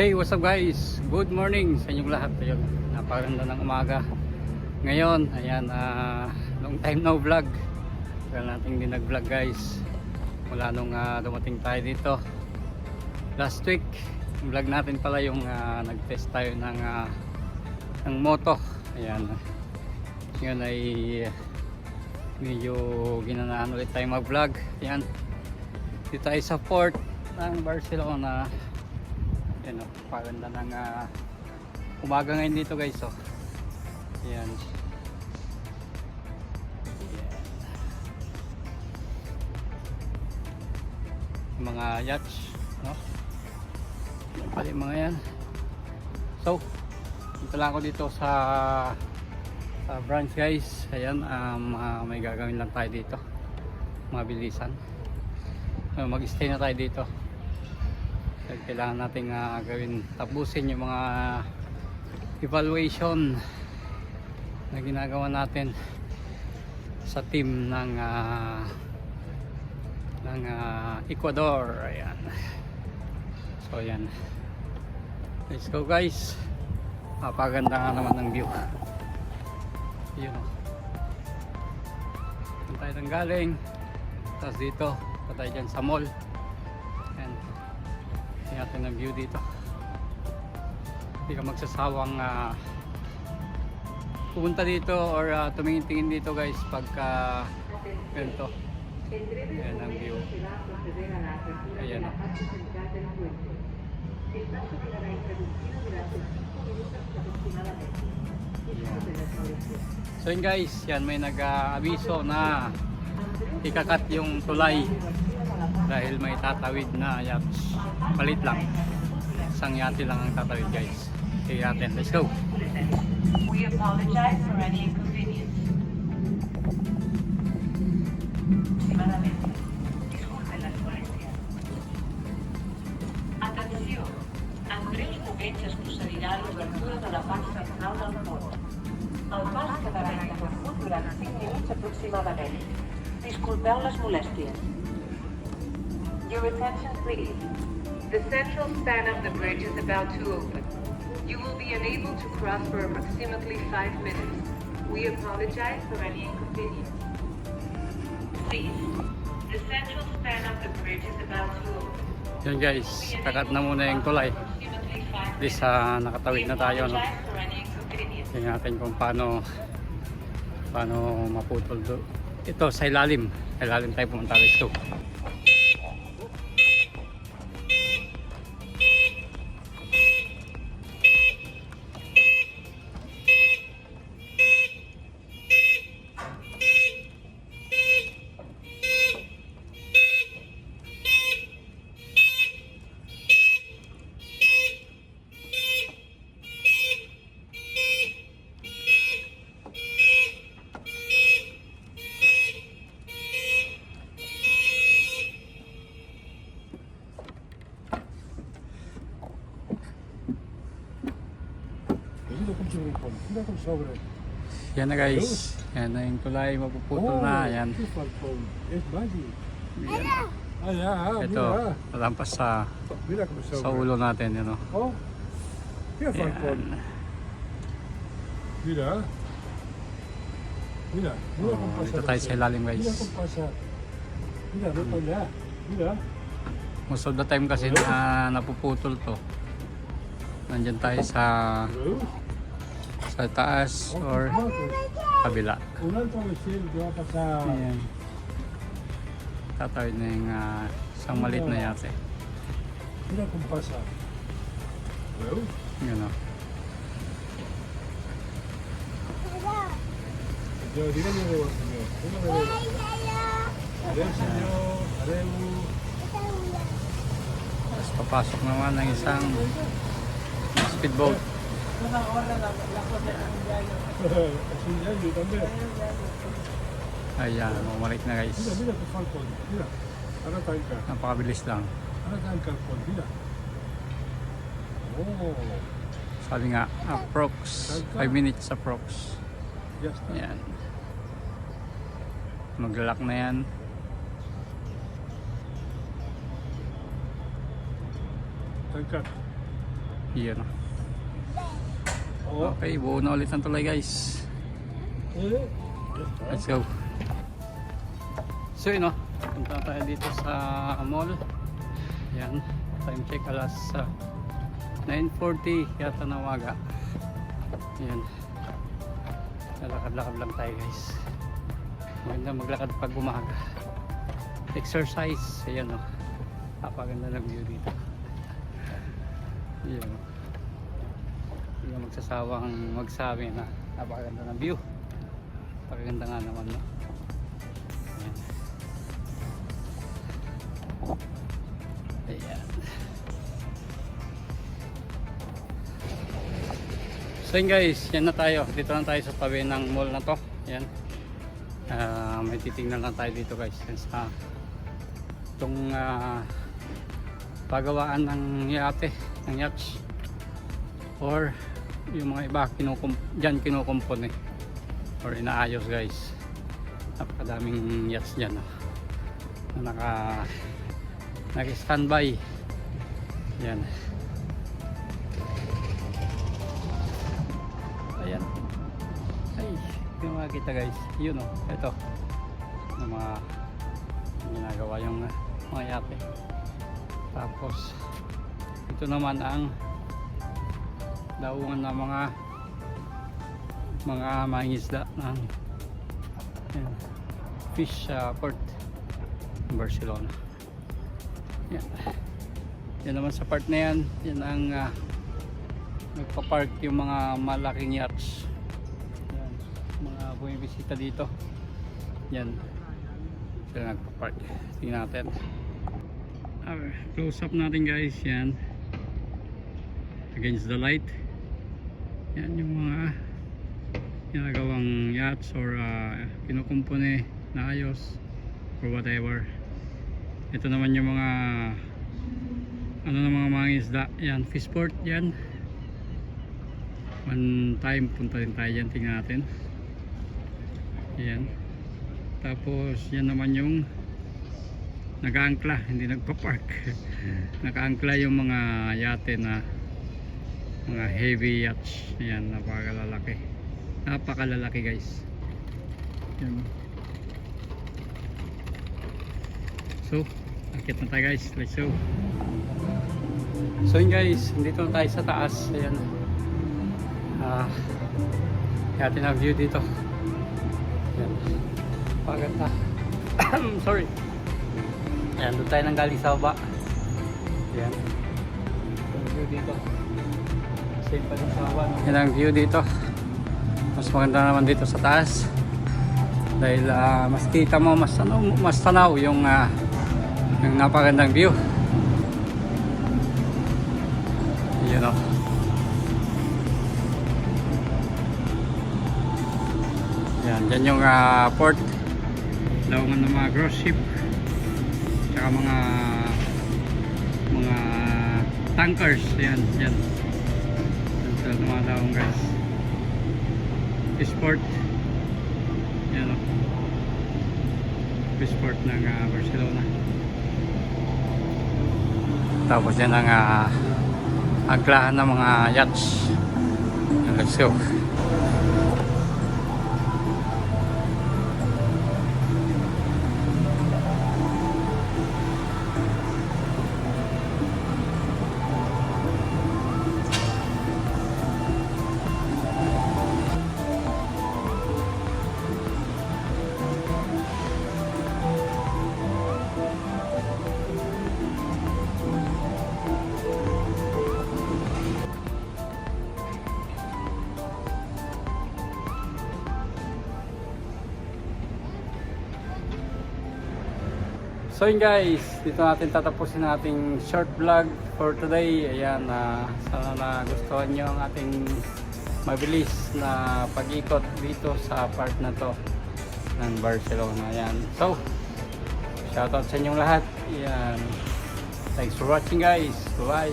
Hey, what's up guys? Good morning sa inyong lahat. Ayun, napakaganda ng umaga. Ngayon, ayan, ah, long time no vlog. Tagal natin din nag-vlog guys. Mula nung ah, dumating tayo dito. Last week, vlog natin pala yung ah, nag-test tayo ng, ah, ng moto. Ayan. Ngayon ay medyo ginanaan ulit tayo mag-vlog. Ayan. Dito tayo sa port ng Barcelona. Yan o, paganda ng ah, umaga ngayon dito guys oh. Yan. Yan. Yung Mga yachts, no? Yung mga yan. So, dito lang ako dito sa sa branch guys. Ayan, um, ah, may gagawin lang tayo dito. Mabilisan. Uh, mag-stay na tayo dito. Kailangan nating ah, gawin tapusin yung mga evaluation na ginagawa natin sa team ng ah, ng ah, Ecuador. Ayan. So ayan. Let's go guys. Mapaganda nga naman ng view. Yun. O tayo nang galing tapos dito pa tayo dyan sa mall natin ang view dito. Hindi ka magsasawang ah, pumunta dito or ah, tumingin-tingin dito guys pagka ganito. Ayan ang view. Ayan. So yun guys, yan may nag-abiso na ikakat yung tulay dahil may tatawid na yachts. Palit lang. Isang yate lang ang tatawid guys. Sige natin, let's go. We apologize for any inconvenience. Aproximadamente. Disculpen las molestias. Atenció. En breus moments es procedirà a l'obertura de la part central del port. El pas quedarà interromput durant 5 minuts aproximadament. Disculpeu les molèsties. Your attention please. The central span of the bridge is about to open. You will be unable to cross for approximately five minutes. We apologize for any inconvenience. Please, the central span of the bridge is about to open. Yan guys, kakat na muna yung tulay. At least ah, nakatawid na tayo. No? Tingnan natin kung paano paano maputol do. Ito sa ilalim. Sa ilalim tayo pumunta. Let's go. 여기도 꼼짝을 꼼. 생각좀 sobre. Yan na guys. Yan na yung tulay. Mapuputol na. Yan. Que falcón. Es mágico. Yan. Ah, ya, ah, Ito. mira. Palampas sa, Mira cómo sobre. sa ulo natin. Yan, o. Oh. Mira falcón. Yan. Mira. Mira, mira Oh, cómo pasa. dito tayo sa ilalim guys. Mira cómo pasa. Mira, ve para allá. Mira. Most of the time kasi na napuputol to. Nandyan tayo sa ¿Ves? sa taas Oh, or kabila. Un alto vecino que va a pasar. Ayan. Tatawid na yung ah, isang malit na yate. Mira cómo pasa. ¿Ves? Yun o. Yo, dígame de vos, señor. Dígame de vos. Adeu, señor. Adeu. Tapos papasok naman ng isang speedboat. Así ya, yo también. Ayan, bumalik na guys. Mira, mira tu falcón. Mira. Ahora tanca. Napakabilis lang. Tanca el falcón. Mira. Oh, Sabi nga, approx. 5 minutes approx. ya está. Ayan. Maglalak na yan. Tanca. Yan. Oh. Okay, buo na ulit ang tulay guys. Let's go. So yun o, punta na tayo dito sa mall. Yan, time check alas ah, 9.40 yata na umaga. Yan. Lalakad-lakad lang tayo guys. Maganda maglakad pag umaga. Exercise, ayan o. Napaganda ng view dito. Yan. Hindi ka magsasawang magsabi na napakaganda ng view. Napakaganda nga naman no. Ayan. So yun guys, yan na tayo. Dito lang tayo sa tabi ng mall na to. Yan. Ah, may titingnan lang tayo dito guys. Yan sa itong ah, pagawaan ng yate, ng yachts. Or yung mga iba kinukum dyan kinukumpon eh. Or inaayos guys. Napakadaming yachts dyan. Oh. Na naka nag-standby. Yan. Ayan. Ay, yung makikita guys. Yun oh, ito. Yung mga ginagawa yung uh, mga yate. Tapos, ito naman ang daungan ng mga mga mangisda ng yan, fish uh, port Barcelona. Yan. Yan naman sa part na yan, yan ang uh, nagpa-park yung mga malaking yachts. Yan. Mga bumibisita dito. Yan. Sila nagpa-park. Tingnan natin. Close up natin guys. Yan. Against the light. Yan yung mga ginagawang yachts or uh, kinukumpone na ayos or whatever. Ito naman yung mga ano na mga mga isda. Yan, fishport yan. One time punta rin tayo dyan. Tingnan natin. Yan. Tapos yan naman yung nag-aangkla, hindi nagpa-park. Naka-angkla yung mga yate na mga heavy yachts. Yan, napakalalaki. Napakalalaki guys. Yan. So, akit na tayo guys. Let's go. So yun guys, dito na tayo sa taas. Ayan. Ah, natin ang view dito. Ayan. Paganda. Sorry. Ayan, doon tayo nang galing sa baba. Ayan. View dito. Same pa? Yan ang view dito. Mas maganda naman dito sa taas. Dahil ah, mas kita mo, mas, ano, mas tanaw yung, ah, yung napagandang view. Yun o. Yan, dyan yung ah, port. Lawangan ng mga gross ship. Tsaka mga mga tankers. Yan, yan. Sa mga lawang guys. Sport. Yan o. Sport ng ah, Barcelona. Tapos yan ang ah, angklahan ng mga yachts. Let's go. So yun guys, dito natin tatapusin ating short vlog for today. Ayan, na sana nagustuhan nyo ang ating mabilis na pag-ikot dito sa part na to ng Barcelona. Ayan. So, shoutout sa inyong lahat. Ayan. Thanks for watching guys. Bye.